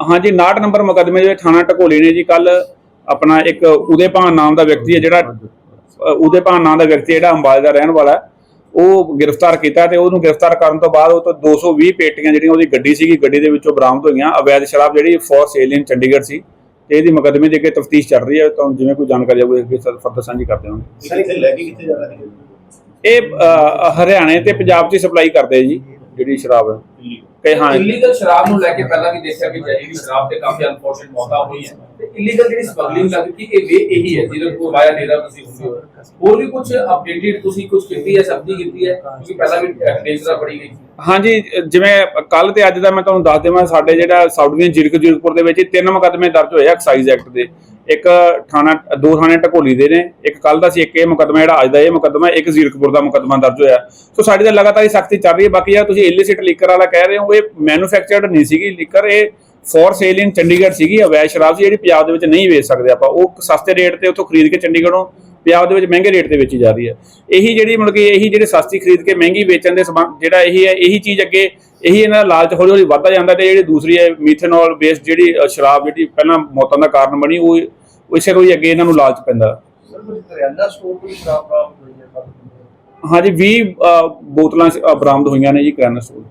ਹਾਂਜੀ 69 ਨੰਬਰ ਮੁਕੱਦਮੇ ਦੇ ਥਾਣਾ ਢਕੋਲੀ ਨੇ ਜੀ ਕੱਲ ਆਪਣਾ ਇੱਕ ਉਦੇਪਾਨ ਨਾਮ ਦਾ ਵਿਅਕਤੀ ਹੈ ਜਿਹੜਾ ਉਦੇਪਾਨ ਨਾਮ ਦਾ ਵਿਅਕਤੀ ਜਿਹੜਾ ਅੰਬਾਲੇ ਦਾ ਰਹਿਣ ਵਾਲਾ ਉਹ ਗ੍ਰਿਫਤਾਰ ਕੀਤਾ ਤੇ ਉਹਨੂੰ ਗ੍ਰਿਫਤਾਰ ਕਰਨ ਤੋਂ ਬਾਅਦ ਉਹ ਤੋਂ 220 ਪੇਟੀਆਂ ਜਿਹੜੀਆਂ ਉਹਦੀ ਗੱਡੀ ਸੀਗੀ ਗੱਡੀ ਦੇ ਵਿੱਚੋਂ ਬਰਾਮਦ ਹੋਈਆਂ। ਅਵੈਧ ਸ਼ਰਾਬ ਜਿਹੜੀ ਫੋਰ ਸੇਲ ਇਨ ਚੰਡੀਗੜ੍ਹ ਸੀ। ਤੇ ਇਹਦੀ ਮੁਕੱਦਮੇ ਦੇ ਅੱਗੇ ਤਫਤੀਸ਼ ਚੱਲ ਰਹੀ ਹੈ। ਤਾਂ ਜਿਵੇਂ ਕੋਈ ਜਾਣਕਾਰੀ ਆਊਗੀ ਅੱਗੇ ਫਰਦਰ ਸਾਂਝੀ ਕਰਦੇ ਹਾਂ। ਸਰ ਇੱਥੇ ਲੈ ਕੇ ਕਿੱਥੇ ਜਾਣਾ ਹੈ ਇਹ ਹਰਿਆਣੇ ਤੇ ਪੰਜਾਬ 'ਚ ਸਪਲਾਈ ਕਰਦੇ ਜੀ ਜਿਹੜੀ ਸ਼ਰਾਬ ਹੈ। ਤੇ ਹਾਂ। ਇਲੀਗਲ ਸ਼ਰਾਬ ਨੂੰ ਲੈ ਕੇ ਪਹਿਲਾਂ ਵੀ ਦੇਖਿਆ ਕਿ ਜਿਹੜੀ ਸ਼ਰਾਬ ਤੇ ਕਾਫੀ ਅਨਫੋਰਚੂਨੇਟ ਮੌਤਾਂ ਹੋਈਆਂ। ਇਲੀਗਲ ਜਿਹੜੀ ਸਮਗਲਿੰਗ ਲੱਗ ਇਹ ਵੇ ਇਹੀ ਹੈ, ਜਿਹਦੇ ਕੋਲ ਵਾਇਆ ਡੇਰਾ ਤੁਸੀਂ ਹੁੰਦੇ ਹੋ। ਹੋਰ ਵੀ ਕੁਝ ਅਪਡੇਟਡ ਤੁਸੀਂ ਕੁਝ ਕੀਤੀ ਹੈ ਸਬਜ਼ੀ ਕੀਤੀ ਹੈ? ਕਿਉਂਕਿ ਪਹਿਲਾਂ ਵੀ ਡੇਜ਼ਰਾ ਬੜੀ ਗਈ ਹਾਂਜੀ, ਜਿਵੇਂ ਕੱਲ ਤੇ ਅੱਜ ਦਾ ਮੈਂ ਤੁਹਾਨੂੰ ਦੱਸ ਦੇਵਾਂ, ਸਾਡੇ ਜਿਹੜਾ ਸਾਊਥ ਡਿਵੀਜ਼ਨ ਜਿਰਕ ਜਿਰਕਪੁਰ ਦੇ ਵਿੱਚ ਤਿੰਨ ਮੁਕੱਦਮੇ ਦਰਜ ਹੋਏ ਆ ਐਕਸਾਈਜ਼ ਐਕਟ ਦੇ। ਇੱਕ ਥਾਣਾ, ਦੋ ਥਾਣੇ ਟਕੋਲੀ ਦੇ ਨੇ, ਇੱਕ ਕੱਲ ਦਾ ਸੀ, ਇੱਕ ਇਹ ਮੁਕੱਦਮਾ ਜਿਹੜਾ ਅੱਜ ਦਾ ਇਹ ਮੁਕੱਦਮਾ, ਇੱਕ ਜ਼ੀਰਕਪੁਰ ਦਾ ਮੁਕੱਦਮਾ ਦਰਜ ਹੋਇਆ। ਸੋ ਸਾਡੀ ਤਾਂ ਲਗਾਤਾਰ ਹੀ ਸਖਤੀ ਚੱਲ ਰਹੀ ਹੈ, ਬਾਕੀ ਆ ਤੁਸੀਂ ਇਲਿਸਿਟ ਲੀਕਰ ਵਾਲਾ ਕਹਿ ਰਹੇ ਹੋ, ਇਹ ਮੈਨੂਫੈਕਚਰਡ ਨਹੀਂ ਸੀਗੀ ਲੀਕਰ ਇਹ ਫੋਰ ਸੇਲ ਇਨ ਚੰਡੀਗੜ੍ਹ ਸੀਗੀ ਅਵੈਧ ਸ਼ਰਾਬ ਸੀ ਜਿਹੜੀ ਪੰਜਾਬ ਦੇ ਵਿੱਚ ਨਹੀਂ ਵੇਚ ਸਕਦੇ ਆਪਾਂ। ਉਹ ਸਸਤੇ ਰੇਟ ਤੇ ਉੱਥੋਂ ਖਰੀਦ ਕੇ ਚੰਡੀਗੜ੍ਹੋਂ ਪੰਜਾਬ ਦੇ ਵਿੱਚ ਮਹਿੰਗੇ ਰੇਟ ਤੇ ਵੇਚੀ ਜਾ ਰਹੀ ਹੈ। ਇਹੀ ਜਿਹੜੀ ਮਤਲਬ ਕਿ ਇਹੀ ਜਿਹੜੇ ਸਸਤੀ ਖਰੀਦ ਕੇ ਮਹਿੰਗੀ ਵੇਚਣ ਦੇ ਸਬੰਧ ਜਿਹੜਾ ਇਹੀ ਹੈ ਇਹੀ ਚੀਜ਼ ਅੱਗੇ ਇਹੀ ਇਹਨਾਂ ਦਾ ਲਾਲਚ ਹੌਲੀ ਹੌਲੀ ਵੱਧਦਾ ਜਾਂਦਾ ਤੇ ਜਿਹੜੀ ਦੂਸਰੀ ਹੈ ਮੀਥੇਨੋਲ ਬੇਸਡ ਜਿਹੜੀ ਸ਼ਰਾਬ ਜਿਹੜੀ ਪਹਿਲਾਂ ਮੌਤਾਂ ਦਾ ਕਾਰਨ ਬਣੀ ਉਹ ਇਸੇ ਤੋਂ ਹੀ ਅੱਗੇ ਇਹਨਾਂ ਨੂੰ ਲਾਲਚ ਪੈਂਦਾ। ਹਾਂਜੀ 20 ਅ, ਬੋਤਲਾਂ ਬਰਾਮਦ ਹੋਈਆਂ ਨੇ ਜੀ ਕਰਿਆਨਾ ਸਟੋਰ